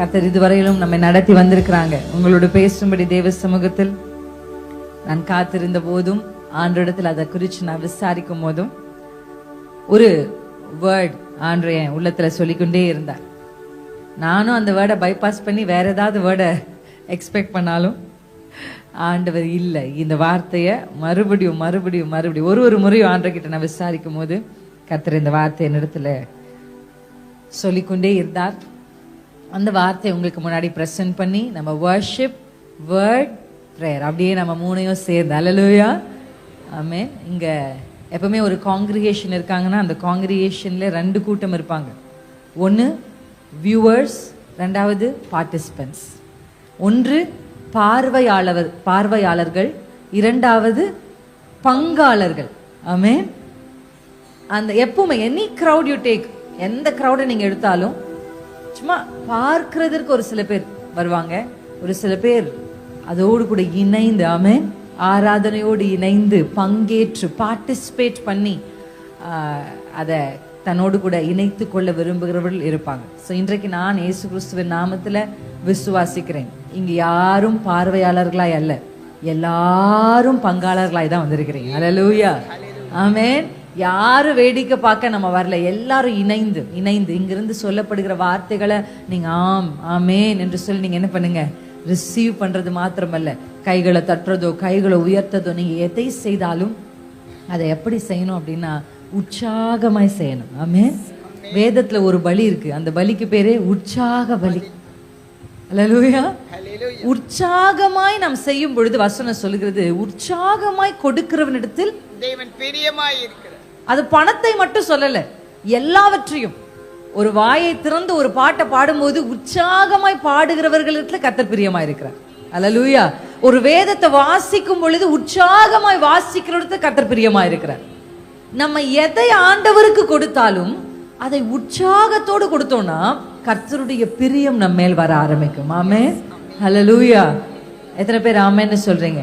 கத்தர் இதுவரையிலும் நம்மை நடத்தி வந்திருக்கிறாங்க. உங்களோட பேசும்படி தேவ சமூகத்தில் நான் காத்திருந்த போதும் ஆண்டோடத்தில் அதை குறித்து நான் விசாரிக்கும் போதும் ஒரு வேர்ட் ஆண்டு என் உள்ளத்தில் சொல்லிக்கொண்டே இருந்தார். நானும் அந்த வேர்டை பைபாஸ் பண்ணி வேற ஏதாவது வேர்டை எக்ஸ்பெக்ட் பண்ணாலும் ஆண்டவர் இல்லை. இந்த வார்த்தையை மறுபடியும் மறுபடியும் மறுபடியும் ஒரு ஒரு முறையும் ஆண்டவர்கிட்ட நான் விசாரிக்கும் போது கத்திர இந்த வார்த்தை இடத்துல சொல்லிக்கொண்டே இருந்தார். அந்த வார்த்தையை உங்களுக்கு முன்னாடி ப்ரெசென்ட் பண்ணி நம்ம வர்ஷிப் வேர்ட் ப்ரேயர் அப்படியே நம்ம மூணையும் சேர்ந்து. அலலுயா ஆமே இங்கே எப்பவுமே ஒரு காங்கிரிகேஷன் இருக்காங்கன்னா அந்த காங்கிரிகேஷனில் ரெண்டு கூட்டம் இருப்பாங்க. ஒன்று வியூவர்ஸ் ரெண்டாவது பார்ட்டிசிபென்ட்ஸ் ஒன்று பார்வையாளர் பார்வையாளர்கள். இரண்டாவது பங்காளர்கள். ஆமே அந்த எப்பவுமே எனி க்ரௌட் யூ டேக் எந்த க்ரௌடை நீங்கள் எடுத்தாலும் சும்மா பார்க்கிறதற்கு ஒரு சில பேர் வருவாங்க. ஒரு சில பேர் அதோடு கூட இணைந்து ஆமே ஆராதனையோடு இணைந்து பங்கேற்று பார்ட்டிசிபேட் பண்ணி அதை தன்னோடு கூட இணைத்து கொள்ள விரும்புகிறவர்கள் இருப்பாங்க. ஸோ இன்றைக்கு நான் இயேசு கிறிஸ்துவின் நாமத்தில் விசுவாசிக்கிறேன். இங்கே யாரும் பார்வையாளர்களாய் அல்ல. எல்லாரும் பங்காளர்களாய் தான் வந்திருக்கிறீங்க. அலலூயா ஆமேன் யாரும் வேடிக்கை பார்க்க நம்ம வரல? எல்லாரும் இணைந்து இணைந்து. இங்கிருந்து சொல்லப்படுகிற வார்த்தைகளை நீங்க ஆம் ஆமேன் என்று சொல்லி நீங்க என்ன பண்ணுங்க? ரிசீவ் பண்றது மாத்திரமல்ல. கைகளை தட்டுறதோ கைகளை உயர்த்ததோ நீங்க எதை செய்தாலும் அதை எப்படி செய்யணும் அப்படின்னா உற்சாகமாய் செய்யணும். ஆமென்? வேதத்துல ஒரு பலி இருக்கு. அந்த பலிக்கு பேரே உற்சாக பலி. அல்லேலூயா உற்சாகமாய் நாம் செய்யும் பொழுது வசனம் சொல்லுகிறது உற்சாகமாய் கொடுக்கிறவனிடத்தில் தேவன் பிரியமாய் இருக்கிறார். அது பணத்தை மட்டும் சொல்லல எல்லாவற்றையும். ஒரு வாயை திறந்து ஒரு பாட்டை பாடும்போது உற்சாகமாய் பாடுகிறவர்களிடத்துல கத்தர் பிரியமா இருக்கிறார் அல்லேலூயா ஒரு வேதத்தை வாசிக்கும் பொழுது உற்சாகமாய் வாசிக்கிறவர்கிட்ட கத்தர் பிரியமா இருக்கிறார் நம்ம எதை ஆண்டவருக்கு கொடுத்தாலும் அதை உற்சாகத்தோடு கொடுத்தோம்னா கர்த்தருடைய பிரியம் நம்ம மேல் வர ஆரம்பிக்கும். ஆமே ஹலலூயா எத்தனை பேர் ஆமேன்னு சொல்றீங்க?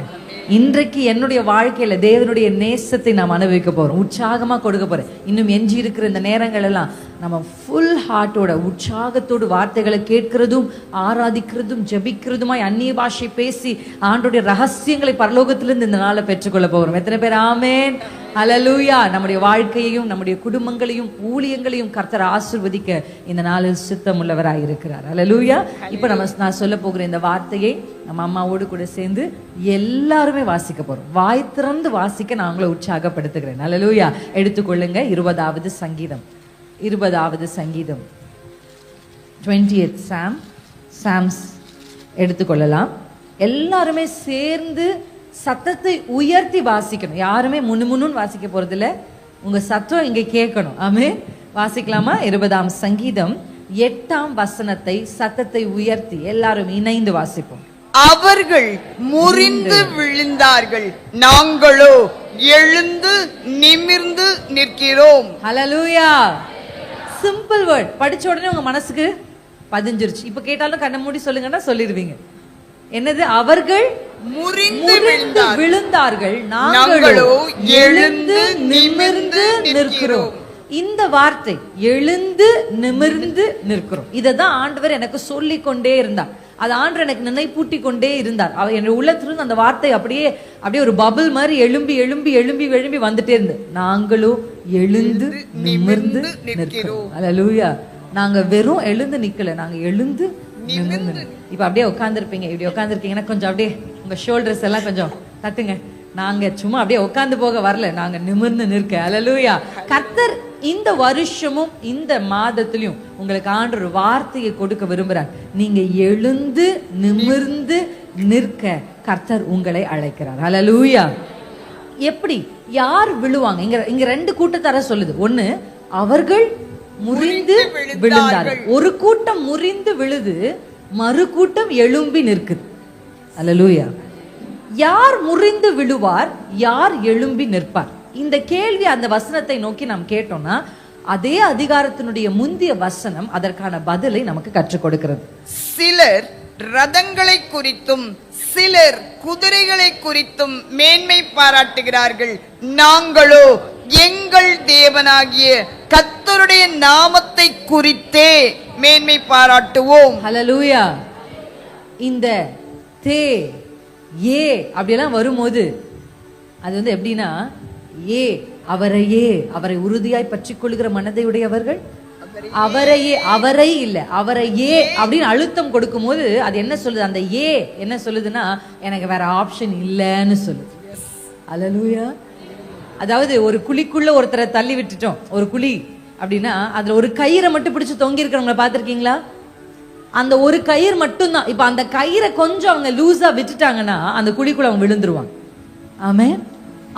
இன்றைக்கு என்னுடைய வாழ்க்கையில தேவனுடைய நேசத்தை நாம் அனுபவிக்க போறோம். உற்சாகமா கொடுக்க போறேன். இன்னும் எஞ்சி இருக்கிற இந்த நேரங்கள் எல்லாம் நம்ம ஃபுல் ஹார்ட்டோட உற்சாகத்தோடு வார்த்தைகளை கேட்கிறதும் ஆராதிக்கிறதும் ஜெபிக்கிறதுமாய் அந்நிய பாஷை பேசி ஆண்டுடைய ரகசியங்களை பரலோகத்திலிருந்து இந்த நாளை பெற்றுக்கொள்ள போகிறோம். எத்தனை பேர்? ஆமேன். ஹalleluya நம்முடைய வாழ்க்கையையும் நம்முடைய குடும்பங்களையும் ஊழியங்களையும் கர்த்தர் ஆசிர்வதிக்க இந்த நாளில் சித்தம் உள்ளவராய் இருக்கிறார். ஹalleluya இப்போ நம்ம நான் சொல்ல போகிற இந்த வார்த்தையை நம்ம அம்மாவோடு கூட சேர்ந்து எல்லாருமே வாசிக்க போறோம். வாய் திறந்து வாசிக்க நான் உங்களை உற்சாகப்படுத்துகிறேன். ஹalleluya எடுத்துக்கொள்ளுங்க. இருபதாவது சங்கீதம். இருபதாவது சங்கீதம். 20th சாம் சாம்ஸ் எடுத்துக்கொள்ளலாம். எல்லாருமே சேர்ந்து சத்தத்தை உயர்த்தி வாசிக்கணும். யாருமே முன்னு முன்னுன்னு வாசிக்க போறதில்ல. உங்க சத்தம் இங்க கேட்கணும். ஆமே வாசிக்கலாமா? இருபதாம் சங்கீதம் எட்டாம் வசனத்தை சத்தத்தை உயர்த்தி எல்லாரும் இணைந்து வாசிப்போம். அவர்கள் முறிந்து விழுந்தார்கள். நாங்களோ எழுந்து நிமிர்ந்து நிற்கிறோம். ஹalleluya சிம்பிள் வேர்ட் படிச்ச உடனே உங்க மனசுக்கு பதிஞ்சிருச்சு. இப்ப கேட்டாலும் கண்ணை மூடி சொல்லுங்கன்னா சொல்லிடுவீங்க. என்னது? அவர்கள் முறிந்து விழுந்தார்கள். நாங்களோ எழுந்து நிமிர்ந்து நிற்கிறோம். இந்த வார்த்தை எழுந்து நிமிர்ந்து நிற்கிறோம். இததான் ஆண்டவர் எனக்கு சொல்லிக் கொண்டே இருந்தார். அது ஆண்டவர் எனக்கு நினைப்பூட்டி கொண்டே இருந்தார். அவர் என் உள்ளத்திலிருந்து அந்த வார்த்தை அப்படியே அப்படியே ஒரு பபிள் மாதிரி எழும்பி எழும்பி எழும்பி எழும்பி வந்துட்டே இருந்து நாங்களோ எழுந்து நிமிர்ந்து நிற்கிறோம். அல்லேலூயா நாங்க வெறும் எழுந்து நிக்கல. நாங்க எழுந்து நிமிர்ந்து இப்ப அப்படியே உட்காந்துருப்பீங்க இப்படி உட்காந்துருக்கீங்கன்னா கொஞ்சம் அப்படியே உங்க ஷோல்டர்ஸ் எல்லாம் கொஞ்சம் தட்டுங்க. நாங்க சும்மா அப்படியே உட்கார்ந்து போக வரல. நாங்க நிமிர்ந்து நிற்க. அலலூயா கர்த்தர் இந்த வருஷமும் இந்த மாதத்திலையும் உங்களுக்கு ஆண்டு ஒரு வார்த்தையை கொடுக்க விரும்புறார். நீங்க எழுந்து நிமிர்ந்து நிற்க கர்த்தர் உங்களை அழைக்கிறார். அலலூயா எப்படி? யார் விழுவாங்க? இங்க இங்க ரெண்டு கூட்டத்தார சொல்லுது. ஒண்ணு அவர்கள் முறிந்து விழுந்தார்கள். ஒரு கூட்டம் முறிந்து விழுது மறு கூட்டம் எழும்பி நிற்குது. யார் முறிந்து விழுவார் யார் எழும்பி நிற்பார்? இந்த கேள்வி அந்த வசனத்தை நோக்கி நாம் கேட்டோம்னா அதே அதிகாரத்தினுடைய முந்திய வசனம் அதற்கான பதிலை நமக்கு கற்றுக் கொடுக்கிறது. சிலர் ரதங்களை குறித்தும் சிலர் குதிரைகளை குறித்தும் மேன்மை பாராட்டுகிறார்கள். நாங்களோ எங்கள் தேவனாகிய கர்த்தருடைய நாமத்தை குறித்தே மேன்மை பாராட்டுவோம். ஹalleluya இந்த தே ஏ அப்படியெல்லாம் வரும்போது அது வந்து எப்படின்னா ஏ அவரையே அவரை உறுதியாய் பற்றிக் கொள்கிற மனதை உடையவர்கள் அவரையே அவரை இல்ல அவரையே அப்படின்னு அழுத்தம் கொடுக்கும்போது அது என்ன சொல்லுது? அந்த ஏ என்ன சொல்லுதுன்னா எனக்கு வேற ஆப்ஷன் இல்லைன்னு சொல்லுது. அல்லேலூயா அதாவது ஒரு குழிக்குள்ள ஒருத்தரை தள்ளி விட்டுட்டோம். ஒரு குழி அப்படின்னா அதுல ஒரு கயிறை மட்டும் பிடிச்சு தொங்கி இருக்கிறவங்கள பாத்திருக்கீங்களா அந்த ஒரு கயிறு மட்டும்தான். இப்ப அந்த கயிறை கொஞ்சம் அவங்க லூஸா விட்டுட்டாங்கன்னா அந்த குழிக்குள்ள அவங்க விழுந்துருவாங்க. ஆமே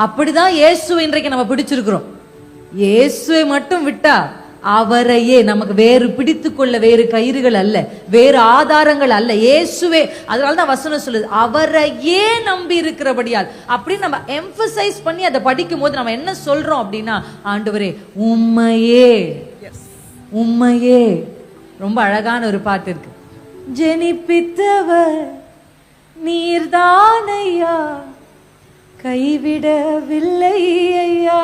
அப்படிதான் இயேசு இன்றைக்கு நம்ம பிடிச்சிருக்கிறோம். இயேசுவை மட்டும் விட்டா அவரையே நமக்கு வேறு பிடித்து கொள்ள வேறு கயிறுகள் அல்ல வேறு ஆதாரங்கள் அல்ல. இயேசுவே அதனால தான் வசனம் சொல்லுது அவரையே நம்பி இருக்கிறபடியால். அப்படின்னு நம்ம எம்பசைஸ் பண்ணி அதை படிக்கும் போது நம்ம என்ன சொல்றோம் அப்படின்னா ஆண்டவரே உண்மையே உண்மையே ரொம்ப அழகான ஒரு பாட்டு இருக்கு. ஜெனிப்பித்தவர் நீர்தானையா கைவிடவில்லை ஐயா.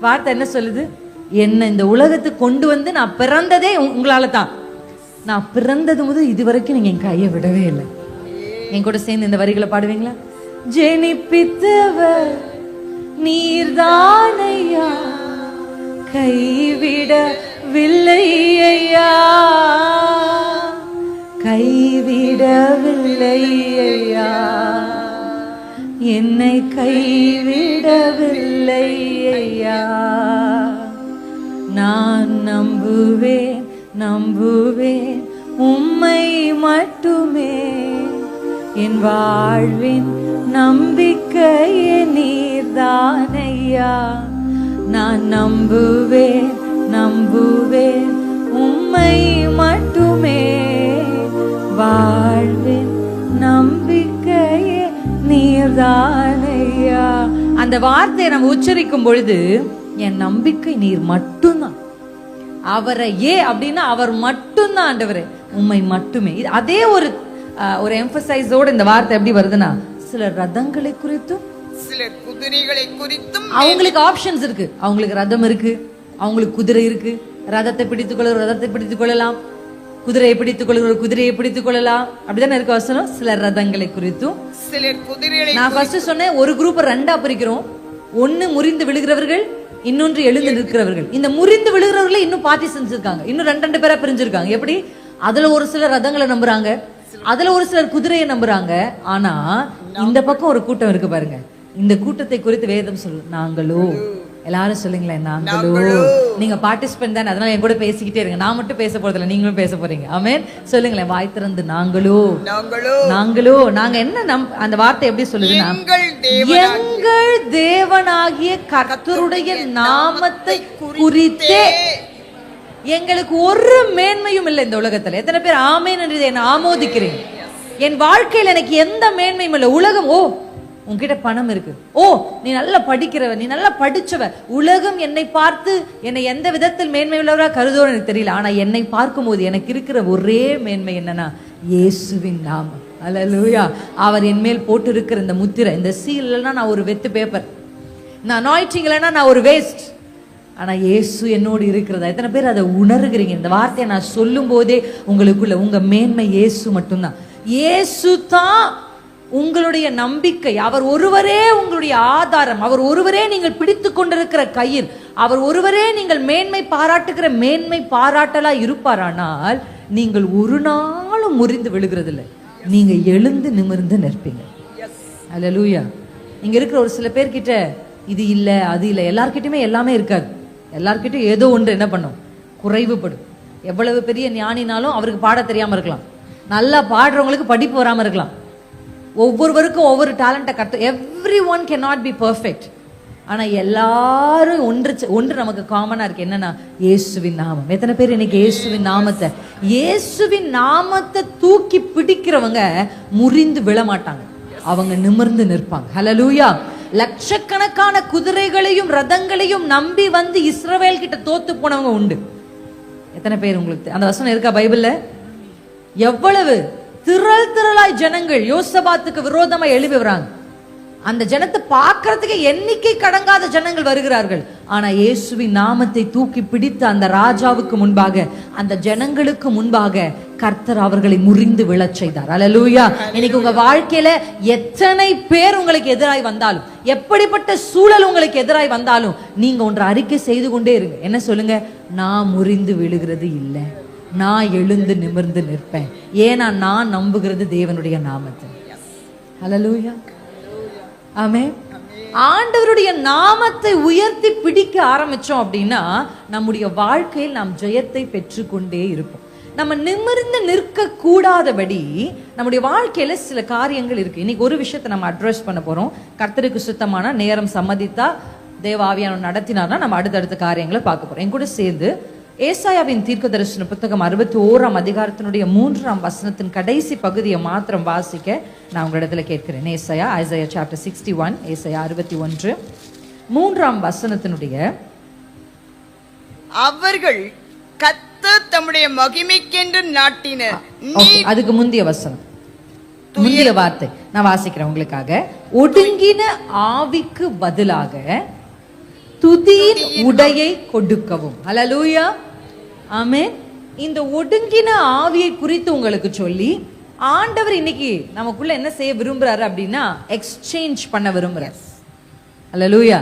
வார்த்தை என்ன சொல்லுது? என்னை இந்த உலகத்துக்கு கொண்டு வந்து நான் பிறந்ததே உங்களால தான் நான் பிறந்தது முதல் இது வரைக்கும் நீங்க என் கையை விடவே இல்லை. என் கூட சேர்ந்து இந்த வரிகளை பாடுவீங்களா? ஜெனிப்பித்தவர் நீர்தானையா? கைவிடவில்லை ஐயா கைவிடவில்லை ஐயா என்னை கைவிடவில்லை ஐயா நான் நம்புவேன் நம்புவேன். உம்மை மட்டுமே. என் வாழ்வின் நம்பிக்கையே நீர்தானையா. நான் நம்புவேன் நம்புவேன். உம்மை மட்டுமே. வாழ்வின் நம்பிக்கையே நீர்தானையா. அந்த வார்த்தையை நம்ம உச்சரிக்கும் பொழுது என் நம்பிக்கை நீர் மட்டும்தான். அவரை ஏ அப்படின்னா அவர் மட்டும்தான் ஆண்டவரே. உண்மை மட்டுமே. இது அதே ஒரு ஒரு எம்பசைஸோட இந்த வார்த்தை எப்படி வருதுன்னா சில ரதங்களை குறித்தும் சிலர் குதிரைகளை குறித்தும் அவங்களுக்கு ஆப்ஷன்ஸ் இருக்கு. அவங்களுக்கு ரதம் இருக்கு. அவங்களுக்கு குதிரை இருக்கு. ரதத்தை பிடித்துக் கொள்ள ரதத்தை பிடித்துக் கொள்ளலாம் குதிரையை பிடித்துக் கொள்கிற குதிரையை பிடித்துக் கொள்ளலாம் அப்படிதானே இருக்க வசனம்? சில ரதங்களை குறித்தும். சிலர் குதிரைகளை நான் ஃபர்ஸ்ட் சொன்னேன் ஒரு குரூப் ரெண்டா பிரிக்கிறோம். ஒண்ணு முறிந்து விழுகிறவர்கள் இன்னொன்று எழுந்து நிற்கிறவர்கள் இந்த முறிந்து விழுகிறவர்களை இன்னும் பார்ட்டிசன்ஸ் இருக்காங்க இன்னும் ரெண்டு ரெண்டு பேரா பிரிஞ்சிருக்காங்க. எப்படி? அதுல ஒரு சிலர் ரதங்களை நம்புறாங்க. அதுல ஒரு சிலர் குதிரையை நம்புறாங்க. ஆனா இந்த பக்கம் ஒரு கூட்டம் இருக்கு பாருங்க. இந்த கூட்டத்தை குறித்து வேதம் சொல்லு நாங்களோ எல்லாரும் சொல்லுங்களேன் நாங்களோ. நீங்க பார்ட்டிசிபென்ட் தானே அதனால என் கூட பேசிக்கிட்டே இருங்க. நான் மட்டும் பேச போறதில்ல நீங்களும் பேச போறீங்க. ஆமென் சொல்லுங்களேன் வாய் திறந்து நாங்களோ. நாங்களோ. நாங்களோ. நாங்க என்ன நம் அந்த வார்த்தை எப்படி சொல்லுதுன்னா எங்கள் தேவ எங்கள் தேவனாகிய கர்த்தருடைய நாமத்தை குறித்தே. எங்களுக்கு ஒரு மேன்மையும் இல்லை இந்த உலகத்துல. எத்தனை பேர் ஆமேன் என்று நான் ஆமோதிக்கிறேன் என் வாழ்க்கையில் எனக்கு எந்த மேன்மையும் இல்லை. உலகம் ஓ உன்கிட்ட பணம் இருக்கு. ஓ நீ நல்லா படிக்கிறவ நீ நல்லா படிச்சவ. உலகம் என்னை பார்த்து என்னை எந்த விதத்தில் மேன்மை உள்ளவராக கருதோன்னு எனக்கு தெரியல. ஆனா என்னை பார்க்கும்போது எனக்கு இருக்கிற ஒரே மேன்மை என்னன்னா இயேசுவின் நாமம். அலலூயா அவர் என்மேல் போட்டு இருக்கிற இந்த முத்திரை. இந்த சீல் இல்லைன்னா நான் ஒரு வெத்து பேப்பர் நான் அனாய்டிங் இல்லைன்னா நான் ஒரு வேஸ்ட் ஆனா இயேசு என்னோடு இருக்கிறதா? எத்தனை பேர் அதை உணர்கிறீங்க? இந்த வார்த்தையை நான் சொல்லும் போதே உங்களுக்குள்ள உங்க மேன்மை இயேசு மட்டும்தான். இயேசு தான் உங்களுடைய நம்பிக்கை அவர் ஒருவரே உங்களுடைய ஆதாரம் அவர் ஒருவரே நீங்கள் பிடித்து கொண்டிருக்கிற கயிர் அவர் ஒருவரே நீங்கள் மேன்மை பாராட்டுகிற மேன்மை பாராட்டலா இருப்பாரானால் நீங்கள் ஒரு நாளும் முறிந்து விழுகிறதில்லை. நீங்க எழுந்து நிமிர்ந்து நிற்பீங்க. அல்லேலூயா இங்க இருக்கிற ஒரு சில பேர்கிட்ட இது இல்ல அது இல்ல எல்லார்கிட்டயுமே எல்லாமே இருக்காது. எல்லார்கிட்டயும் ஏதோ ஒன்று என்ன பண்ணும்? குறைவுபடும். எவ்வளவு பெரிய ஞானினாலும் அவருக்கு பாட தெரியாம இருக்கலாம். நல்லா பாடுறவங்களுக்கு படிப்பு வராம இருக்கலாம். ஒவ்வொருவருக்கும் ஒவ்வொரு டேலண்ட்டை கற்று every one can not be perfect ஆனால் எல்லாரும் ஒன்று ஒன்று நமக்கு காமனாக இருக்கு. என்னன்னா இயேசுவின் நாமம். எத்தனை பேர் இன்னைக்கு இயேசுவின் நாமத்தை? இயேசுவின் நாமத்தை தூக்கி பிடிக்கிறவங்க முறிந்து விழமாட்டாங்க அவங்க நிமிர்ந்து நிற்பாங்க. ஹalleluya லட்சக்கணக்கான குதிரைகளையும் ரதங்களையும் நம்பி வந்து இஸ்ரவேல் கிட்ட தோத்து போனவங்க உண்டு. எத்தனை பேர் உங்களுக்கு அந்த வசனம் இருக்கா பைபிள்ல? எவ்வளவு? திரள் திரளாய் ஜனங்கள் யோசபாத்துக்கு விரோதமா எழுப்பி வராங்க அந்த ஜனத்தை பார்க்கறதுக்கு எண்ணிக்கை கடங்காத ஜனங்கள் வருகிறார்கள். ஆனா இயேசுவின் நாமத்தை தூக்கி பிடித்து அந்த ராஜாவுக்கு முன்பாக அந்த ஜனங்களுக்கு முன்பாக கர்த்தர் அவர்களை முறிந்து விழச் செய்தார். அலலூயா இன்னைக்கு உங்க வாழ்க்கையில எத்தனை பேர் உங்களுக்கு எதிராய் வந்தாலும் எப்படிப்பட்ட சூழல் உங்களுக்கு எதிராய் வந்தாலும் நீங்க ஒன்று அறிக்கை செய்து கொண்டே இருங்க. என்ன சொல்லுங்க? நான் முறிந்து விழுகிறது இல்லை. நான் எழுந்து நிமிர்ந்து நிற்பேன். ஏன்னா நான் நம்புகிறது தேவனுடைய நாமத்தை. ஹalleluya ஆமே ஆண்டவருடைய நாமத்தை உயர்த்தி பிடிக்க ஆரம்பிச்சோம் அப்படின்னா நம்முடைய வாழ்க்கையில் நாம் ஜெயத்தை பெற்றுக்கொண்டே இருப்போம். நம்ம நிமிர்ந்து நிற்க கூடாதபடி நம்முடைய வாழ்க்கையில சில காரியங்கள் இருக்கு. இன்னைக்கு ஒரு விஷயத்தை நம்ம அட்ரஸ் பண்ண போறோம். கர்த்தருக்கு சுத்தமான நேரம் சம்மதித்தா தேவாவியான நடத்தினார்னா நம்ம அடுத்தடுத்த காரியங்களை பார்க்க போறோம். என் கூட சேர்ந்து ஏசாயாவின் தீர்க்க தரிசன புத்தகம் அறுபத்தி ஓராம் அதிகாரத்தினுடைய மூன்றாம் வசனத்தின் கடைசி பகுதியை மாத்திரம் வாசிக்க நான் உங்களிடத்துல கேட்கிறேன். ஏசாயா ஐசையா சாப்டர் சிக்ஸ்டி ஒன் ஏசாயா அறுபத்தி ஒன்று. மூன்றாம் வசனத்தினுடைய அவர்கள் கர்த்தர் தம்முடைய மகிமைக்கென்று நாட்டின Okay, அதுக்கு முந்தைய வசனம். முந்தைய வார்த்தை. நான் வாசிக்கிறேன் உங்களுக்காக. ஒடுங்கின ஆவிக்கு பதிலாக துதியின் உடையை கொடுக்கவும். ஹalleluya ஆமென். இந்த ஒடுங்கின ஆவியை குறித்து உங்களுக்கு சொல்லி ஆண்டவர் இன்னைக்கு நமக்குள்ள என்ன செய்ய விரும்புறாரு அப்படின்னா எக்ஸ்சேஞ்ச் பண்ண விரும்புகிறேன் அல்ல லூயா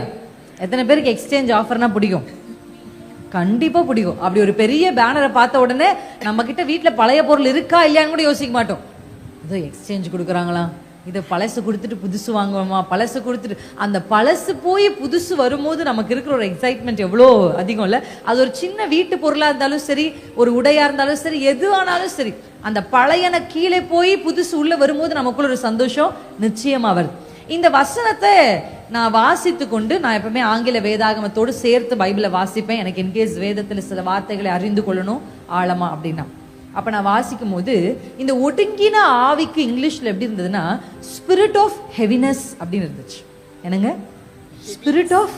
எத்தனை பேருக்கு எக்ஸ்சேஞ்ச் ஆஃபர்னா பிடிக்கும்? கண்டிப்பா பிடிக்கும். அப்படி ஒரு பெரிய பேனரை பார்த்த உடனே நம்ம கிட்ட வீட்டுல பழைய பொருள் இருக்கா இல்லையான்னு கூட யோசிக்க மாட்டோம். ஏதோ எக்ஸ்சேஞ்ச் கொடுக்குறாங்களா? இதை பழசு கொடுத்துட்டு புதுசு வாங்குவோமா? பழசு கொடுத்துட்டு அந்த பழசு போய் புதுசு வரும்போது நமக்கு இருக்கிற ஒரு எக்ஸைட்மெண்ட் எவ்வளோ அதிகம் இல்லை? அது ஒரு சின்ன வீட்டு பொருளாக இருந்தாலும் சரி ஒரு உடையாக இருந்தாலும் சரி எது ஆனாலும் சரி அந்த பழையன கீழே போய் புதுசு உள்ளே வரும்போது நமக்குள்ள ஒரு சந்தோஷம் நிச்சயமாக வருது. இந்த வசனத்தை நான் வாசித்து கொண்டு நான் எப்பவுமே ஆங்கில வேதாகமத்தோடு சேர்த்து பைபிளை வாசிப்பேன். எனக்கு இன்கேஸ் வேதத்தில் சில வார்த்தைகளை அறிந்து கொள்ளணும் ஆழமா அப்படின்னா. அப்ப நான் வாசிக்கும் போது இந்த ஒடுங்கின ஆவிக்கு இங்கிலீஷ்ல எப்படி இருந்ததுன்னா ஸ்பிரிட் ஆஃப் ஹெவினஸ் அப்படின்னு இருந்துச்சு. என்னங்க? ஸ்பிரிட் ஆஃப்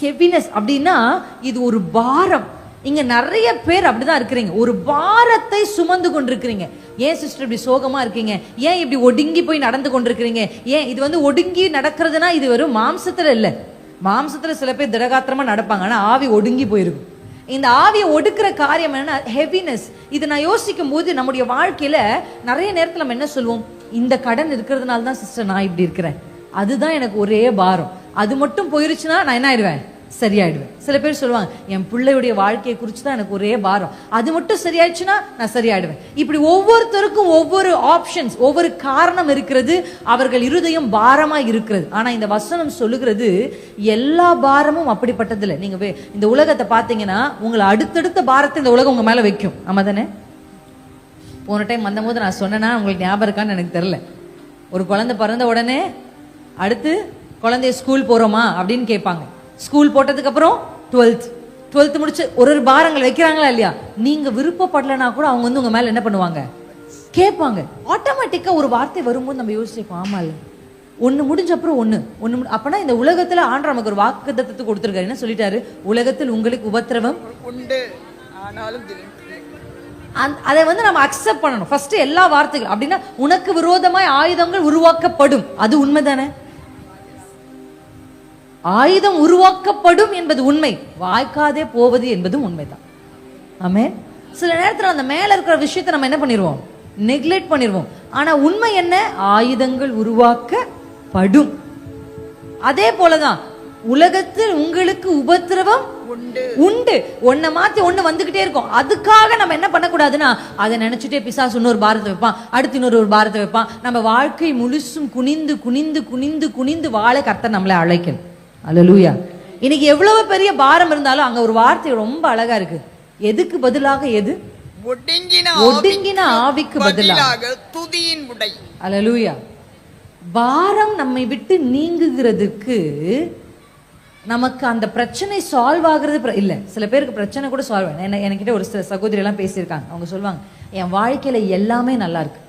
ஹெவினஸ் அப்படின்னா இது ஒரு பாரம். இங்க நிறைய பேர் அப்படிதான் இருக்கிறீங்க. ஒரு பாரத்தை சுமந்து கொண்டிருக்கிறீங்க. ஏன் சிஸ்டர் இப்படி சோகமா இருக்கீங்க? ஏன் இப்படி ஒடுங்கி போய் நடந்து கொண்டிருக்கிறீங்க? ஏன் இது வந்து ஒடுங்கி நடக்கிறதுனா இது வெறும் மாம்சத்துல இல்ல. மாம்சத்துல சில பேர் திடகாத்திரமா நடப்பாங்க. ஆனா ஆவி ஒடுங்கி போயிருக்கும். இந்த ஆவியை ஒடுக்கிற காரியம் என்னன்னா ஹெவினஸ் இது நான் யோசிக்கும் போது நம்முடைய வாழ்க்கையில நிறைய நேரத்தில் நம்ம என்ன சொல்லுவோம்? இந்த கடன் இருக்கிறதுனால தான் சிஸ்டர் நான் இப்படி இருக்கிறேன். அதுதான் எனக்கு ஒரே பாரம். அது மட்டும் போயிருச்சுன்னா நான் என்ன ஆயிடுவேன்? சரியாயிடுவேன். சில பேர் சொல்லுவாங்க என் பிள்ளையுடைய வாழ்க்கையை குறித்து தான் எனக்கு ஒரே பாரம். அது மட்டும் சரியாயிடுச்சுன்னா நான் சரியாயிடுவேன். இப்படி ஒவ்வொருத்தருக்கும் ஒவ்வொரு ஆப்ஷன்ஸ் ஒவ்வொரு காரணம் இருக்கிறது. அவர்கள் இருதயம் பாரமாக இருக்கிறது. ஆனால் இந்த வசனம் சொல்லுகிறது எல்லா பாரமும் அப்படிப்பட்டதில்லை. நீங்கள் இந்த உலகத்தை பார்த்தீங்கன்னா உங்களை அடுத்தடுத்த பாரத்தை இந்த உலகம் உங்கள் மேலே வைக்கும். ஆமாம் தானே? போன டைம் வந்தபோது நான் சொன்னேன்னா உங்களுக்கு ஞாபகம் இருக்கான்னு எனக்கு தெரில ஒரு குழந்தை பிறந்த உடனே அடுத்து குழந்தைய ஸ்கூல் போகிறோமா அப்படின்னு கேட்பாங்க. ஸ்கூல் போட்டதுக்கு அப்புறம் டுவெல்த். டுவெல்த் முடிச்சு ஒரு ஒரு பாரங்கள் வைக்கிறாங்களா இல்லையா? நீங்க விருப்பப்படலைன்னா கூட அவங்க வந்து உங்க மேல என்ன பண்ணுவாங்க? கேட்பாங்க. ஆட்டோமேட்டிக்கா ஒரு வார்த்தை வரும்போது நம்ம யோசிப்போம் ஆமா இல்ல. ஒண்ணு முடிஞ்ச அப்புறம் ஒண்ணு. முடி- அப்பனா இந்த உலகத்துல ஆண்டு நமக்கு ஒரு வாக்கு தத்துவத்தை கொடுத்துருக்காரு. என்ன சொல்லிட்டாரு? உலகத்தில் உங்களுக்கு உபத்திரவம் உண்டு. ஆனாலும் அதை வந்து நம்ம அக்செப்ட் பண்ணணும். ஃபர்ஸ்ட் எல்லா வார்த்தைகள். அப்படின்னா உனக்கு விரோதமாய் ஆயுதங்கள் உருவாக்கப்படும். அது உண்மைதானே? ஆயுதம் உருவாக்கப்படும் என்பது உண்மை. வாய்க்காதே போவது என்பதும் உண்மைதான். ஆமே சில நேரத்துல அந்த மேல இருக்கிற விஷயத்தை நம்ம என்ன பண்ணிடுவோம் நெக்லெக்ட் பண்ணிடுவோம் ஆனா உண்மை என்ன? ஆயுதங்கள் உருவாக்கப்படும். அதே போலதான் உலகத்தில் உங்களுக்கு உபத்திரவம் உண்டு. உண்டு. ஒன்ன மாத்தி ஒண்ணு வந்துகிட்டே இருக்கும். அதுக்காக நம்ம என்ன பண்ணக்கூடாதுன்னா அதை நினைச்சிட்டே பிசாசு இன்னொரு பாரத்தை வைப்பான். அடுத்து இன்னொரு ஒரு பாரத்தை வைப்பான். நம்ம வாழ்க்கை முழுசும் குனிந்து குனிந்து குனிந்து குனிந்து வாழ கர்த்தர் நம்மளை அழைக்கணும். அல்லேலூயா இன்னைக்கு எவ்வளவு பெரிய பாரம் இருந்தாலும் அங்க ஒரு வார்த்தை ரொம்ப அழகா இருக்கு. எதுக்கு பதிலாக எது? ஒடுங்கின ஆவிக்கு பதிலாக துதியின் உடை. அல்லேலூயா பாரம் நம்மை விட்டு நீங்குகிறதுக்கு நமக்கு அந்த பிரச்சனை சால்வ் ஆகுறது இல்ல சில பேருக்கு பிரச்சனை கூட சால்வ் என்ன என்கிட்ட ஒரு சில சகோதரி எல்லாம் பேசியிருக்காங்க. அவங்க சொல்லுவாங்க என் வாழ்க்கையில எல்லாமே நல்லா இருக்கு.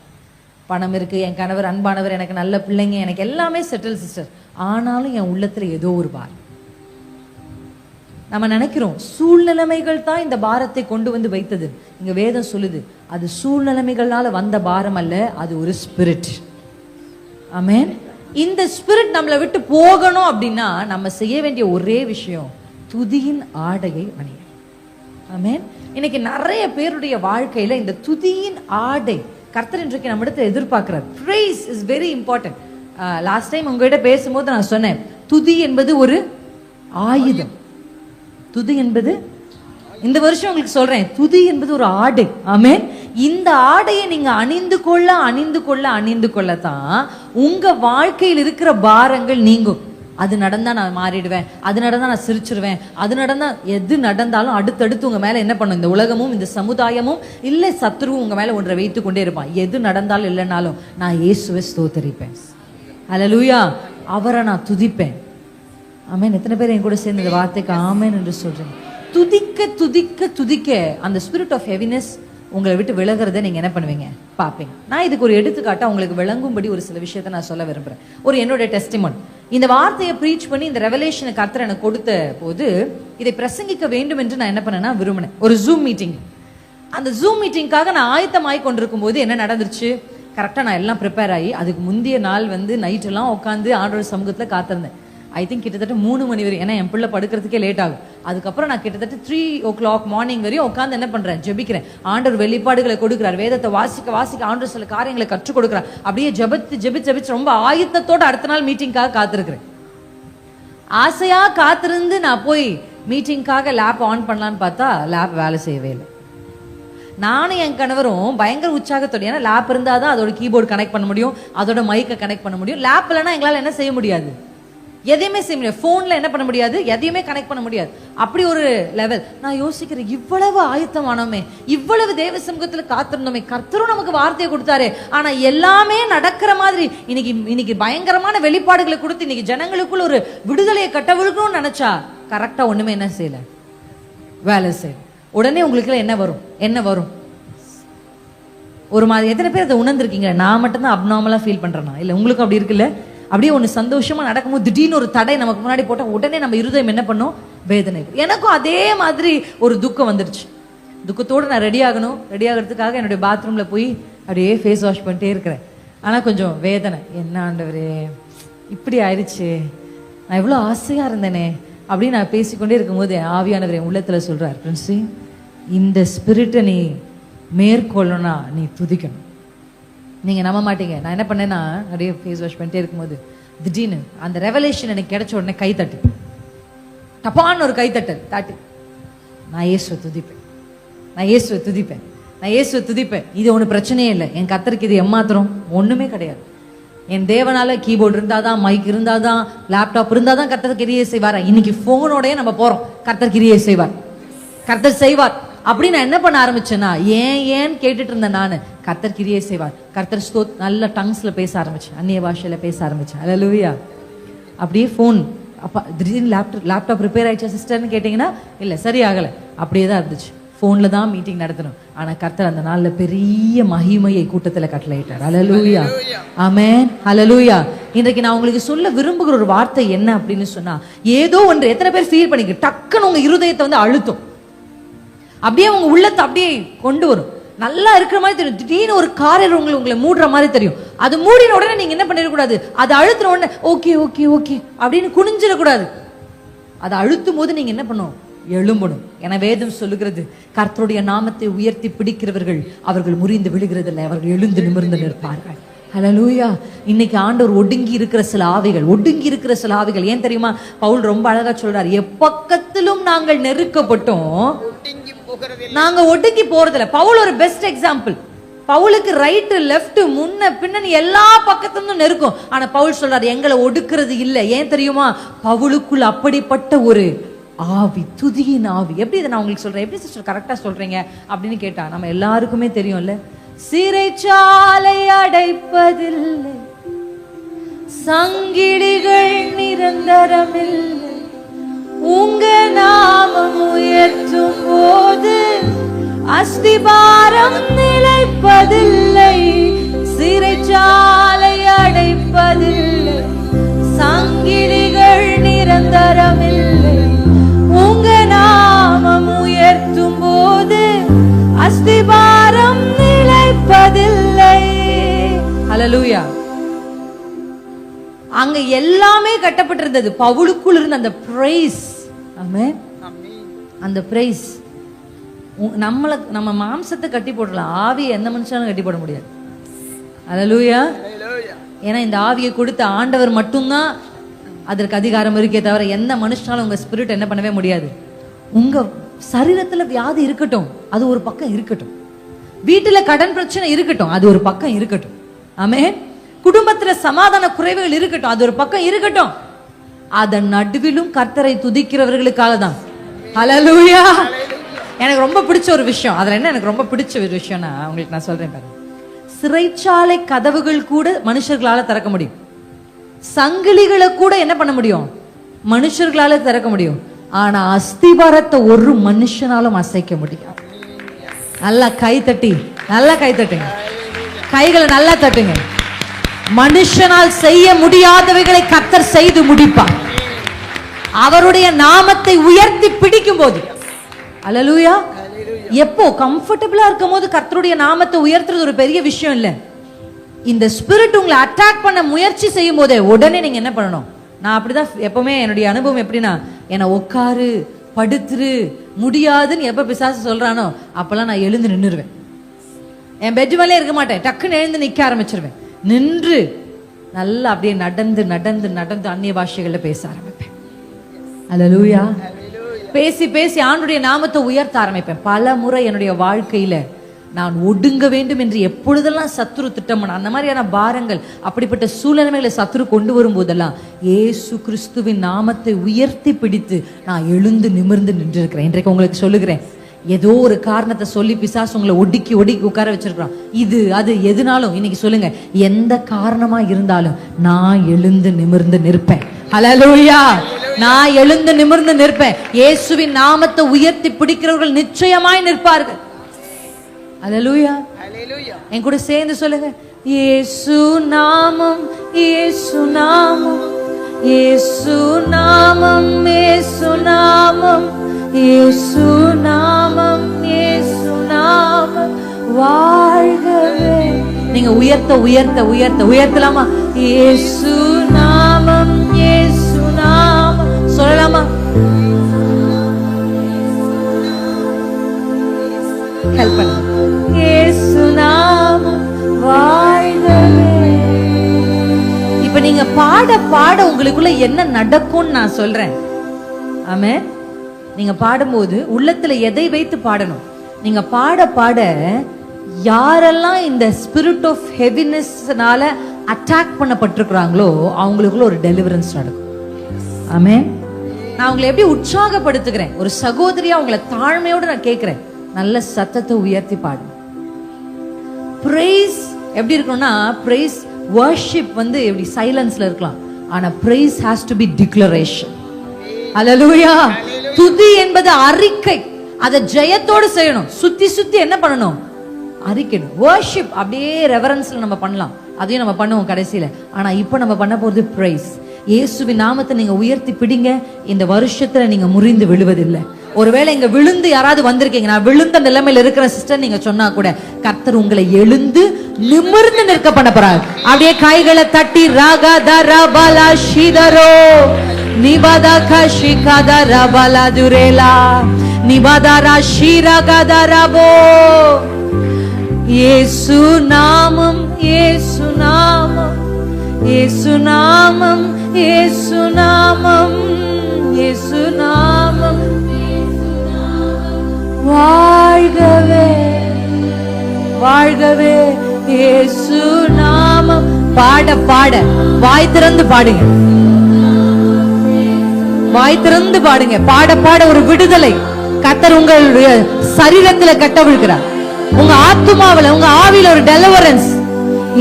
பணம் இருக்கு என் கணவர் அன்பானவர் எனக்கு நல்ல பிள்ளைங்க எனக்கு எல்லாமே செட்டில் சிஸ்டர் ஆனாலும் என் உள்ளத்துல ஏதோ ஒரு பாரம் நம்ம நினைக்கிறோம் சூழ்நிலைமைகள் தான் இந்த பாரத்தை கொண்டு வந்து வைத்தது. இங்க வேதம் சொல்லுது அது சூழ்நிலைமைகளால வந்த பாரம் அல்ல அது ஒரு ஸ்பிரிட் ஆமேன் இந்த ஸ்பிரிட் நம்மளை விட்டு போகணும் அப்படின்னா நம்ம செய்ய வேண்டிய ஒரே விஷயம் துதியின் ஆடையை அணிய ஆமேன் இன்னைக்கு நிறைய பேருடைய வாழ்க்கையில இந்த துதியின் ஆடை கர்த்தர் இன்றைக்கு நம்மிடத்தை எதிர்பார்க்கிறார். Praise is very important last time உங்ககிட்ட பேசும்போது நான் சொன்னேன் துதி என்பது ஒரு ஆயுதம். துதி என்பது இந்த வருஷம் உங்களுக்கு சொல்றேன் துதி என்பது ஒரு ஆடை. ஆமே இந்த ஆடையை நீங்க அணிந்து கொள்ள அணிந்து கொள்ள அணிந்து கொள்ளத்தான் உங்க வாழ்க்கையில் இருக்கிற பாரங்கள் நீங்கும். அது நடந்தா நான் மாறிடுவேன் அது நடந்தா நான் சிரிச்சிருவேன் அது நடந்தா எது நடந்தாலும் அடுத்தடுத்து உங்க மேல என்ன பண்ணும்? இந்த உலகமும் இந்த சமுதாயமும் இல்லை சத்துருவும் உங்க மேல ஒன்றை வைத்து கொண்டே இருப்பான். எது நடந்தாலும் இல்லைனாலும் நான் இயேசுவை ஸ்தோத்தரிப்பேன். அலலூயா அவரை நான் துதிப்பேன். ஆமேன். எத்தனை பேர் என் கூட சேர்ந்து இந்த வார்த்தைக்கு ஆமேன் என்று சொல்றேன் துதிக்க துதிக்க துதிக்க அந்த ஸ்பிரிட் ஆஃப் ஹெவினஸ் உங்களை விட்டு விலகிறத நீங்க என்ன பண்ணுவீங்க? பார்ப்பீங்க. நான் இதுக்கு ஒரு எடுத்துக்காட்டா உங்களுக்கு விளங்கும்படி ஒரு சில விஷயத்தை நான் சொல்ல விரும்புறேன். ஒரு என்னோட டெஸ்டிமோன் இந்த வார்த்தையை ப்ரீச் பண்ணி இந்த ரெவலேஷனை கத்திர எனக்கு கொடுத்த போது இதை பிரசங்கிக்க வேண்டும் என்று நான் என்ன பண்ணேன்னா விரும்பினேன். ஒரு ஜூம் மீட்டிங் அந்த ஜூம் மீட்டிங்காக நான் ஆயத்தமாய் கொண்டிருக்கும் போது என்ன நடந்துருச்சு? கரெக்டாக நான் எல்லாம் ப்ரிப்பேர் ஆகி அதுக்கு முந்தைய நாள் வந்து நைட்டெல்லாம் உட்காந்து ஆண்டோட சமூகத்தில் காத்திருந்தேன். ஐ திங்க் கிட்டத்தட்ட மூணு மணி வரை ஏன்னா என் பிள்ளை படுக்கிறதுக்கே லேட் ஆகும். அதுக்கப்புறம் நான் கிட்டத்தட்ட த்ரீ ஓ கிளாக் மார்னிங் வரையும் உட்காந்து என்ன பண்றேன்? ஜெபிக்கிறேன். ஆண்டவர் வெளிப்பாடுகளை கொடுக்குறார். வேதத்தை வாசிக்க வாசிக்க ஆண்டவர் சில காரியங்களை கற்றுக் கொடுக்குறார். அப்படியே ஜபித்து ஜெபிச்சு ஜெபிச்சு ரொம்ப ஆயத்தத்தோடு அடுத்த நாள் மீட்டிங்காக காத்திருக்கிறேன். ஆசையா காத்திருந்து நான் போய் மீட்டிங்காக லேப் ஆன் பண்ணலான்னு பார்த்தா லேப் வேலை செய்யவே இல்லை. நானும் என் கணவரும் பயங்கர உற்சாகத்தோட ஏன்னா லேப் இருந்தால் தான் அதோட கீபோர்டு கனெக்ட் பண்ண முடியும் அதோட மைக்கை கனெக்ட் பண்ண முடியும். லேப் இல்லைன்னா எங்களால் என்ன செய்ய முடியாது? எதையுமே செய்ய முடியாது. ஃபோனில் என்ன பண்ண முடியாது? எதையுமே கனெக்ட் பண்ண முடியாது. அப்படி ஒரு லெவல் நான் யோசிக்கிறேன் இவ்வளவு ஆயத்தமானோமே இவ்வளவு தேவ சமூகத்தில் காத்திருந்தோமே கர்த்தரும் நமக்கு வார்த்தையை கொடுத்தாரு ஆனால் எல்லாமே நடக்கிற மாதிரி இன்னைக்கு இன்னைக்கு பயங்கரமான வெளிப்பாடுகளை கொடுத்து இன்னைக்கு ஜனங்களுக்குள்ள ஒரு விடுதலையை கட்டவிழ்க்கணும்னு நினச்சா கரெக்டாக ஒன்றுமே என்ன செய்யலை? வேலை செய்யல. உடனே உங்களுக்கு என்ன வரும்? என்ன வரும்? ஒரு மாதிரி எத்தனை பேர் அதை உணர்ந்துருக்கீங்க? நான் மட்டும்தான் அப்நார்மலா ஃபீல் பண்றேனா? இல்ல உங்களுக்கும் அப்படி இருக்குல்ல? அப்படியே ஒன்று சந்தோஷமா நடக்கும்போது திடீர்னு ஒரு தடை நமக்கு முன்னாடி போட்டால் உடனே நம்ம இருதயம் என்ன பண்ணும்? வேதனை எனக்கும் அதே மாதிரி ஒரு துக்கம் வந்துடுச்சு துக்கத்தோடு நான் ரெடி ஆகணும். ரெடி ஆகிறதுக்காக என்னுடைய பாத்ரூமில் போய் அப்படியே ஃபேஸ் வாஷ் பண்ணிட்டே இருக்கிறேன். ஆனால் கொஞ்சம் வேதனை. என்ன ஆண்டவரே? இப்படி ஆயிடுச்சு. நான் எவ்வளோ ஆசையாக இருந்தேனே. அப்படின்னு நான் பேசிக்கொண்டே இருக்கும்போது ஆவியானவர் என் உள்ளத்தில் சொல்கிறார் பிரின்சி இந்த ஸ்பிரிட்டை நீ மேற்கொள்ளணும்னா நீ துதிக்கணும். நீங்கள் நம்ப மாட்டீங்க. நான் என்ன பண்ணேன்னா நிறைய ஃபேஸ் வாஷ் பண்ணிட்டே இருக்கும்போது திடீர்னு அந்த ரெவலேஷன் எனக்கு கிடைச்ச உடனே கை தட்டு. டப்பான்னு ஒரு கை தட்டு தாட்டு. நான் இயேசுவை துதிப்பேன். நான் இயேசுவை துதிப்பேன். நான் இயேசுவை துதிப்பேன். இது ஒன்றும் பிரச்சனையே இல்லை. என் கத்தருக்கு இது எம்மாத்திரம் ஒன்றுமே கிடையாது. என் தேவனால கீபோர்டு இருந்தால் தான் மைக் இருந்தால் தான் லேப்டாப் இருந்தால் தான் கர்த்தர் கிரியை செய்வார்? இன்னைக்கு போனோடய நம்ம போகிறோம் கர்த்தர் கிரியை செய்வார். கர்த்தர் செய்வார். அப்படி நான் என்ன பண்ண ஆரம்பிச்சேன்னா ஏன் ஏன் கேட்டுட்டு இருந்தேன் நானு? கர்த்தர் கிரியை செய்வார். கர்த்தர் ஸ்தோத் நல்ல டங்ஸ்ல பேச ஆரம்பிச்சேன் அந்நிய பாஷையில பேச ஆரம்பிச்சேன் அல்லேலூயா அப்படியே ஃபோன் அப்பா திடீர்னு லேப்டாப் லேப்டாப் ரிப்பேர் ஆயிடுச்சா சிஸ்டர்னு கேட்டிங்கன்னா இல்லை சரியாகலை. அப்படியே தான் இருந்துச்சு. ஃபோனில் தான் மீட்டிங் நடத்தணும். ஆனால் கர்த்தர் அந்த நாளில் பெரிய மகிமையை கூட்டத்தில் கட்டளையிட்டார். அலலூயா ஆமென் ஹalleluya இன்றைக்கு நான் உங்களுக்கு சொல்ல விரும்புகிற ஒரு வார்த்தை என்ன அப்படின்னு சொன்னா ஏதோ ஒன்று எத்தனை பேர் ஃபீல் பண்ணிக்க டக்குன்னு உங்க இருதயத்தை வந்து அழுத்தும். அப்படியே உங்க உள்ளத்தை அப்படியே கொண்டு வரும். நல்லா இருக்கிற மாதிரி தெரியும். திடீர்னு ஒரு காரர் உங்களை உங்களை மூடுற மாதிரி தெரியும். அது மூடின உடனே நீங்க என்ன பண்ணிடக்கூடாது அது அழுத்தின உடனே ஓகே ஓகே ஓகே அப்படின்னு குனிஞ்சிடக்கூடாது அதை அழுத்தும் போது நீங்க என்ன பண்ணும்? எழும்பணும். என வேதம் சொல்லுகிறது கர்த்தருடைய நாமத்தை உயர்த்தி பிடிக்கிறவர்கள் அவர்கள் முறிந்து விழுகிறதில்லை. அவர்கள் எழுந்து நிமிர்ந்து நிற்பார்கள். ஹலலூயா இன்னைக்கு ஆண்டவர் ஒடுங்கி இருக்கிற சில ஆவிகள் ஒடுங்கி இருக்கிற சில ஆவிகள். ஏன் தெரியுமா? பவுல் ரொம்ப அழகா சொல்றார் எப்பக்கத்திலும் நாங்கள் நெருக்கப்பட்டோம் நாங்க ஒடுங்கி போறதில்ல. பவுல் ஒரு பெஸ்ட் எக்ஸாம்பிள் பவுலுக்கு ரைட் லெஃப்ட் முன்ன பின்னணி எல்லா பக்கத்துலயும் நெருக்கும் ஆனா பவுல் சொல்றாரு எங்களை ஒடுக்கிறது இல்ல. ஏன் தெரியுமா? பவுலுக்குள் அப்படிப்பட்ட ஒரு ஆவி துதியின் ஆவி. எப்படி இதை நான் உங்களுக்கு சொல்றேன்? எப்படி சிஸ்டர் கரெக்டா சொல்றீங்க? அப்படின்னு கேட்டா நம்ம எல்லாருக்குமே தெரியும்ல. சிறைச்சாலை அடைப்பதில்லை. சங்கிலிகள் நிரந்தரமில்லை. உங்க நாமம் உயர்த்தும் போது அஸ்திபாரம் நிலைப்பதில்லை சிறைச்சாலை அடைப்பதில்லை சங்கிலிகள் நிரந்தரமில்லை. உங்க நாமம் உயர்த்தும் போது அஸ்திபாரம் நிலைப்பதில்லை. அலலூயா அங்க எல்லாமே கட்டப்பட்டிருந்தது. பவுலுக்குள் இருந்த அந்த பிரைஸ் ஆமே. அந்த பிரைஸ் நம்மளை நம்ம மாம்சத்தை கட்டி போடலாம் ஆவியை எந்த மனுஷனும் கட்டி போட முடியாது. ஹalleluya. ஏன்னா இந்த ஆவியை கொடுத்த ஆண்டவர் மட்டும்தான் அதற்கு அதிகாரம் இருக்கே தவிர எந்த மனுஷனாலும் உங்க ஸ்பிரிட் என்ன பண்ணவே முடியாது. உங்க சரீரத்துல வியாதி இருக்கட்டும். அது ஒரு பக்கம் இருக்கட்டும். வீட்டுல கடன் பிரச்சனை இருக்கட்டும். அது ஒரு பக்கம் இருக்கட்டும். ஆமே குடும்பத்துல சமாதான குறைவுகள் இருக்கட்டும். அது ஒரு பக்கம் இருக்கட்டும். அதன் நடுவிலும் கர்த்தரை துதிக்கிறவர்களுக்காக தான் ஹalleluya எனக்கு ரொம்ப பிடிச்ச ஒரு விஷயம். அதுல என்ன எனக்கு ரொம்ப பிடிச்ச ஒரு விஷயம்னா உங்களுக்கு நான் சொல்றேன் பாருங்க. சிறைச்சாலை கதவுகள் கூட மனுஷர்களால திறக்க முடியும். சங்கிலிகளை கூட என்ன பண்ண முடியும்? மனுஷர்களால திறக்க முடியும். ஆனா அஸ்திபாரத்தை ஒரு மனுஷனாலும் அசைக்க முடியும் நல்லா கை தட்டி நல்லா கை தட்டுங்க. கைகளை நல்லா தட்டுங்க. மனுஷனால் செய்ய முடியாதவைகளை கத்தர் செய்து முடிப்பார். அவருடைய நாமத்தை உயர்த்தி பிடிக்கும் போது அலலூயா எப்போ கம்ஃபர்டபுளா இருக்கும் போது கர்த்தருடைய நாமத்தை உயர்த்துறது ஒரு பெரிய விஷயம் இல்ல. இந்த ஸ்பிரிட் உங்களை அட்டாக் பண்ண முயற்சி செய்யும் போதே உடனே நீங்க என்ன பண்ணணும்? நான் அப்படிதான் எப்பவுமே என்னுடைய அனுபவம் எப்படின்னா என்னை உட்காரு படுத்துரு முடியாதுன்னு எப்ப பிசாசு சொல்றானோ அப்பெல்லாம் நான் எழுந்து நின்னுருவேன் என் பெட் மேலே இருக்க மாட்டேன். டக்குன்னு எழுந்து நிக்க ஆரம்பிச்சிருவேன். நின்று நல்லா அப்படியே நடந்து நடந்து நடந்து அந்நிய பாஷைகள்ல பேச ஆரம்பிப்பேன். அல்லேலூயா பேசி பேசி ஆண்டுடைய நாமத்தை உயர்த்த ஆரம்பிப்பேன். பல முறை என்னுடைய வாழ்க்கையில நான் ஒடுங்க வேண்டும் என்று எப்பொழுதெல்லாம் சத்துரு திட்டம் பண்ண அந்த மாதிரியான பாரங்கள் அப்படிப்பட்ட சூழ்நிலைகளை சத்துரு கொண்டு வரும்போதெல்லாம் இயேசு கிறிஸ்துவின் நாமத்தை உயர்த்தி பிடித்து நான் எழுந்து நிமிர்ந்து நின்றிருக்கிறேன். இன்றைக்கு உங்களுக்கு சொல்லுகிறேன் ஏதோ ஒரு காரணத்தை சொல்லி பிசாசு உங்களை ஒடுக்கி ஒடுக்கி உட்கார வச்சிருக்கான் இது அது எதுனாலும் இன்னைக்கு சொல்லுங்க எந்த காரணமா இருந்தாலும் நான் எழுந்து நிமிர்ந்து நிற்பேன். ஹalleluya நான் எழுந்து நிமிர்ந்து நிற்பேன். இயேசுவின் நாமத்தை உயர்த்தி பிடிக்கிறவர்கள் நிச்சயமாய் நிற்பார்கள். ஹalleluya. என் கூட சேர்ந்து சொல்லுங்க. இயேசு நாமம் இயேசு நாமம் இயேசு நாமம் இயேசு நாமம். இயேசு நாமம் இயேசு நாமம் வாழ்கவே. நீங்க உயர்த்த உயர்த்த உயர்த்த உயர்த்தலாமா? இயேசு நாமம் இயேசு நாமம் சொல்லலாமா? ஹெல்ப் பண்ணு. இயேசு நாமம் வாழ்கவே. இப்ப நீங்க பாட பாட உங்களுக்குள்ள என்ன நடக்கும்னு நான் சொல்றேன். ஆமென் நீங்க பாடும்போது உள்ளத்துல எதை வைத்து பாடணும்? நீங்க பாட பாட யாரெல்லாம் இந்த ஸ்பிரிட் ஆஃப் ஹெவினஸ்னால அட்டாக் பண்ணப்பட்டிருக்கிறாங்களோ அவங்களுக்குள்ள ஒரு டெலிவரன்ஸ் நடக்கும். ஆமே நான் உங்களை எப்படி உற்சாகப்படுத்துகிறேன்? ஒரு சகோதரியா உங்களை தாழ்மையோடு நான் கேட்கிறேன். நல்ல சத்தத்தை உயர்த்தி பாடு. பிரைஸ் எப்படி இருக்கணும்னா பிரைஸ் வர்ஷிப் வந்து எப்படி சைலன்ஸ்ல இருக்கலாம். ஆனா praise has to be declaration hallelujah துதி என்பது அறிக்கை. அதை ஜெயத்தோடு செய்யணும். சுத்தி சுத்தி என்ன பண்ணணும்? அறிக்கணும் வர்ஷிப் அப்படியே ரெவரன்ஸ்ல நம்ம பண்ணலாம். அதையும் நம்ம பண்ணுவோம் கடைசியில. ஆனா இப்போ நம்ம பண்ண போறது பிரைஸ் இயேசுவின் நாமத்தை நீங்க உயர்த்தி பிடிங்க. இந்த வருஷத்துல நீங்க முறிந்து விழுவதில்லை. ஒருவேளை இங்க விழுந்து யாராவது வந்திருக்கீங்க. நான் விழுந்த நிலைமையில இருக்கிற சிஸ்டர் நீங்க சொன்னா கூட கர்த்தர் உங்களை எழுந்து நிமிர்ந்து நிற்க பண்ண போறாரு. அப்படியே கைகளை தட்டி ராகா தரா பாலா ஷீதரோ. நிபதா கஷிகா பாலா துரேலா நிபதா ஷீரா கதரபோ இயேசு நாமம் இயேசு நாமம் இயேசு நாமம் இயேசு நாமம் இயேசு நாமம் வாழ்கவே வாழ்கவே இயேசு நாமம் பாட பாட வாய் திறந்து பாடுங்க. வாய் திறந்து பாடுங்க. பாட பாட ஒரு விடுதலை. கத்தர் உங்களுடைய சரீரத்துல கட்டவிழ்கிறார் உங்க ஆத்துமாவுல உங்க ஆவியில ஒரு டெலிவரன்ஸ்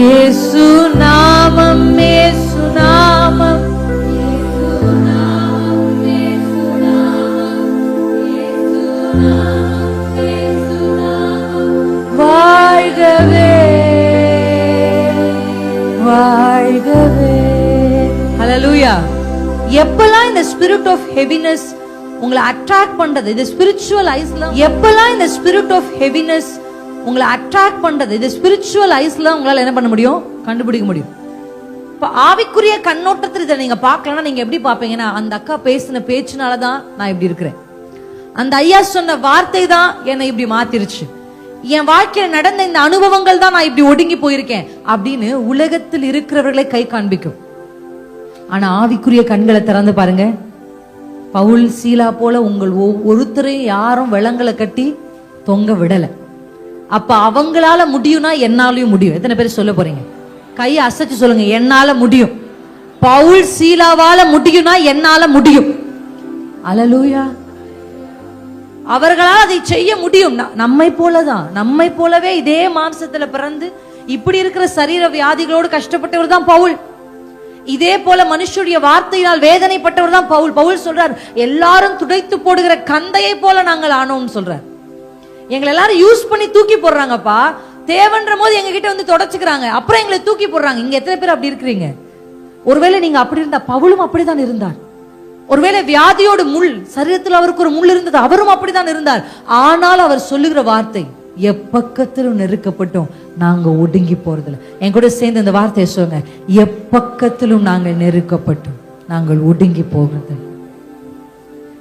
இயேசு எப்பெல்லாம் இந்த ஸ்பிரிட் ஆஃப் ஹெவினஸ் உங்களை அட்ராக்ட் பண்றது இது ஸ்பிரிச்சுவல் ஐஸ்ல எப்பெல்லாம் இந்த ஸ்பிரிட் ஆஃப் ஹெவினஸ் உங்களை அட்ராக்ட் பண்றது இது ஸ்பிரிச்சுவல் ஐஸ்ல உங்களால என்ன பண்ண முடியும்? கண்டுபிடிக்க முடியும். இப்போ ஆவிக்குரிய கண்ணோட்டத்தில் இதை நீங்க பார்க்கலன்னா நீங்க எப்படி பார்ப்பீங்கன்னா அந்த அக்கா பேசின பேச்சுனால தான் நான் இப்படி இருக்கிறேன். அந்த ஐயா சொன்ன வார்த்தை தான் என்னை இப்படி மாத்திருச்சு. என் வாழ்க்கையில நடந்த இந்த அனுபவங்கள் தான் நான் இப்படி ஒடுங்கி போயிருக்கேன் அப்படின்னு உலகத்தில் இருக்கிறவர்களை கை காண்பிக்கும். ஆனா ஆவிக்குரிய கண்களை திறந்து பாருங்க. பவுல் சீலா போல உங்கள் ஒ- ஒருத்தரையும் யாரும் விலங்களை கட்டி தொங்க விடல. அப்ப அவங்களால முடியும்னா என்னாலையும் முடியும். எத்தனை பேர் சொல்ல போறீங்க? கையை அசைச்சு சொல்லுங்க என்னால முடியும். பவுல் சீலாவால முடியும்னா என்னால முடியும். அலலூயா. அவர்களால் அதை செய்ய முடியும். நம்மை போலதான். நம்மை போலவே இதே மாம்சத்துல பிறந்து இப்படி இருக்கிற சரீர வியாதிகளோடு கஷ்டப்பட்டவர் தான் பவுல். இதே போல மனுஷருடைய வார்த்தையினால் வேதனைப்பட்டவர் தான் பவுல். பவுல் சொல்றார் எல்லாரும் துடைத்து போடுகிற கந்தையை போல நாங்கள் ஆனோம்னு சொல்றார். எங்களை எல்லாரும் யூஸ் பண்ணி தூக்கி போடுறாங்கப்பா. தேவன்ற போது எங்க கிட்ட வந்து தொடச்சுக்கிறாங்க. அப்புறம் எங்களை தூக்கி போடுறாங்க. இங்க எத்தனை பேர் அப்படி இருக்கிறீங்க? ஒருவேளை நீங்க அப்படி இருந்தா பவுலும் அப்படிதான் இருந்தார். ஒருவேளை வியாதியோடு முள் சரீரத்தில் அவருக்கு ஒரு முள் இருந்தது அவரும் அப்படிதான் இருந்தார். ஆனால் அவர் சொல்லுகிற வார்த்தை எப்பக்கத்திலும் நெருக்கப்பட்டோம் நாங்கள் ஒடுங்கி போகிறதில்ல என் கூட சேர்ந்து இந்த வார்த்தையை சொல்லுங்க. எப்பக்கத்திலும் நாங்கள் நெருக்கப்பட்டோம். நாங்கள் ஒடுங்கி போகிறது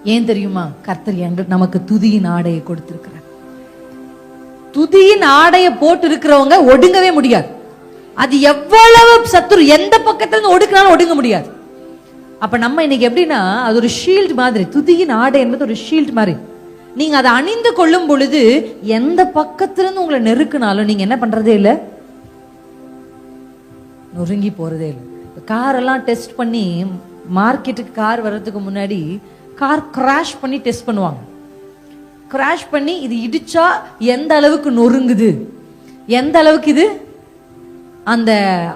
ஏன் தெரியுமா? கர்த்தர் எங்கள் நமக்கு துதியின் ஆடையை கொடுத்திருக்கிறார். துதியின் ஆடையை போட்டு இருக்கிறவங்க ஒடுங்கவே முடியாது. அது எவ்வளவு சத்துரு எந்த பக்கத்துல இருந்து ஒடுக்கினாலும் ஒடுங்க முடியாது. அப்ப நம்ம இன்னைக்கு எப்படின்னா அது ஒரு ஷீல்ட் மாதிரி. துதியின் ஆடை என்பது ஒரு ஷீல்ட் மாதிரி. நீங்க அதை அணிந்து கொள்ளும் பொழுது எந்த பக்கத்திலிருந்து உங்களை நெருக்குனாலும் நீங்க என்ன பண்றதே இல்ல? நொறுங்கி போறதே இல்லை. கார் எல்லாம் டெஸ்ட் பண்ணி மார்க்கெட்டுக்கு கார் வர்றதுக்கு முன்னாடி கார் கிராஷ் பண்ணி டெஸ்ட் பண்ணுவாங்க. கிராஷ் பண்ணி இது இடிச்சா எந்த அளவுக்கு நொறுங்குது? எந்த அளவுக்கு இது? அந்த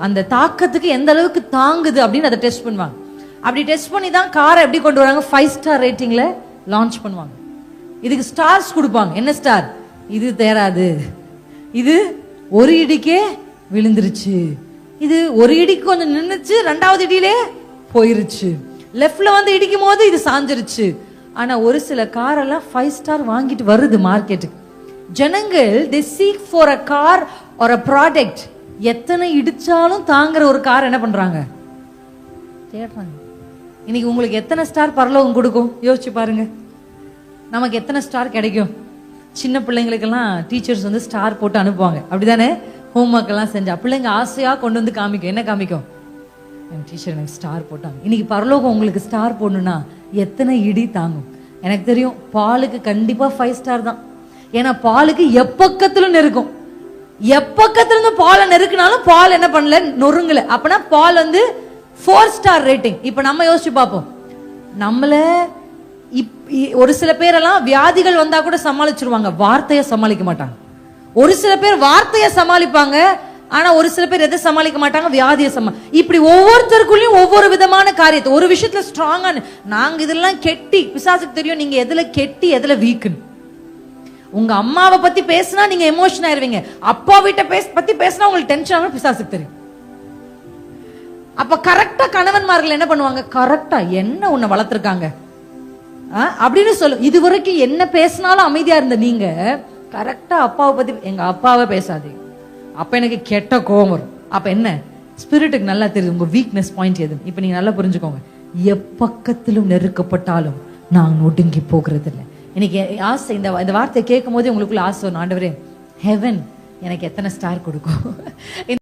அந்த தாக்கத்துக்கு எந்த அளவுக்கு தாங்குது அப்படின்னு அதை டெஸ்ட் பண்ணுவாங்க. அப்படி டெஸ்ட் பண்ணி தான் காரை எப்படி கொண்டு வராங்க? ஃபைவ் ஸ்டார் ரேட்டிங்ல லான்ச் பண்ணுவாங்க. இதுக்கு ஸ்டார்ஸ் கொடுப்பாங்க. என்ன ஸ்டார் இது தேராது. இது ஒரு இடிக்கே விழுந்துருச்சு. இது ஒரு இடிக்கு கொஞ்சம் நின்றுச்சு ரெண்டாவது இடியிலே போயிருச்சு. லெஃப்ட்ல வந்து இடிக்கும் போது இது சாஞ்சிருச்சு. ஆனா ஒரு சில காரெல்லாம் ஃபைவ் ஸ்டார் வாங்கிட்டு வருது மார்க்கெட்டுக்கு ஜனங்கள் the seek for a car ஒரு அ ப்ராடக்ட் எத்தனை இடிச்சாலும் தாங்குற ஒரு கார் என்ன பண்றாங்க? தேடுறாங்க. இன்னைக்கு உங்களுக்கு எத்தனை ஸ்டார் பரலோகம் கொடுக்கும்? யோசிச்சு பாருங்க. நமக்கு எத்தனை ஸ்டார் கிடைக்கும்? சின்ன பிள்ளைங்களுக்கெல்லாம் டீச்சர்ஸ் வந்து ஸ்டார் போட்டு அனுப்புவாங்க. அப்படிதானே? ஹோம்ஒர்க் எல்லாம் செஞ்சா. பிள்ளைங்க ஆசையா கொண்டு வந்து காமிக்கும். என்ன காமிக்கும்? என் டீச்சர் எனக்கு ஸ்டார் போட்டாங்க. இன்னைக்கு பரலோகம் உங்களுக்கு ஸ்டார் போடணும்னா எத்தனை இடி தாங்கும்? எனக்கு தெரியும் பாலுக்கு கண்டிப்பா ஃபைவ் ஸ்டார் தான். ஏன்னா பாலுக்கு எப்பக்கத்திலும் நெருக்கும். எப்பக்கத்திலிருந்து பாலை நெருக்கினாலும் பால் என்ன பண்ணல? நொறுங்கல. அப்பனா பால் வந்து ஃபோர் ஸ்டார் ரேட்டிங் இப்போ நம்ம யோசிச்சு பார்ப்போம். நம்மள இப்- இ- ஒரு சில பேரெல்லாம் வியாதிகள் வந்தா கூட சமாளிச்சிருவாங்க. வார்த்தையை சமாளிக்க மாட்டாங்க. ஒரு சில பேர் வார்த்தையை சமாளிப்பாங்க ஆனா ஒரு சில பேர் எதை சமாளிக்க மாட்டாங்க? வியாதியை சமா இப்படி ஒவ்வொருத்தருக்குள்ளயும் ஒவ்வொரு விதமான காரியத்தை. ஒரு விஷயத்துல ஸ்ட்ராங்கா நாங்க இதெல்லாம் கெட்டி பிசாசுக்கு தெரியும் நீங்க எதுல கெட்டி எதுல வீக்குன்னு. உங்க அம்மாவை பத்தி பேசினா நீங்க எமோஷன் ஆயிருவீங்க. அப்பா வீட்டை பேச பத்தி பேசினா உங்களுக்கு டென்ஷன் ஆகும் பிசாசுக்கு தெரியும். அப்ப கரெக்டா கணவன்மார்கள் என்ன பண்ணுவாங்க? கரெக்டா என்ன உன்னை வளர்த்துருக்காங்க? அப்படின்னு சொல்லும் இது வரைக்கும் என்ன பேசினாலும் அமைதியா இருந்த நீங்க கரெக்டா அப்பாவை பத்தி எங்க அப்பாவை பேசாதீங்க. அப்ப எனக்கு கெட்ட கோவம் வரும். அப்ப என்ன? ஸ்பிரிட்டுக்கு நல்லா தெரியுது. உங்க வீக்னஸ் பாயிண்ட் எது? இப்ப நீங்க நல்லா புரிஞ்சுக்கோங்க. எப்பக்கத்திலும் நெருக்கப்பட்டாலும் நான் ஒடுங்கி போகிறது இல்லை இன்னைக்கு ஆசை இந்த இந்த வார்த்தையை கேட்கும் போதே உங்களுக்குள்ள ஆசை வரும். ஆண்டவரே ஹெவன் எனக்கு எத்தனை ஸ்டார் கொடுக்கும்?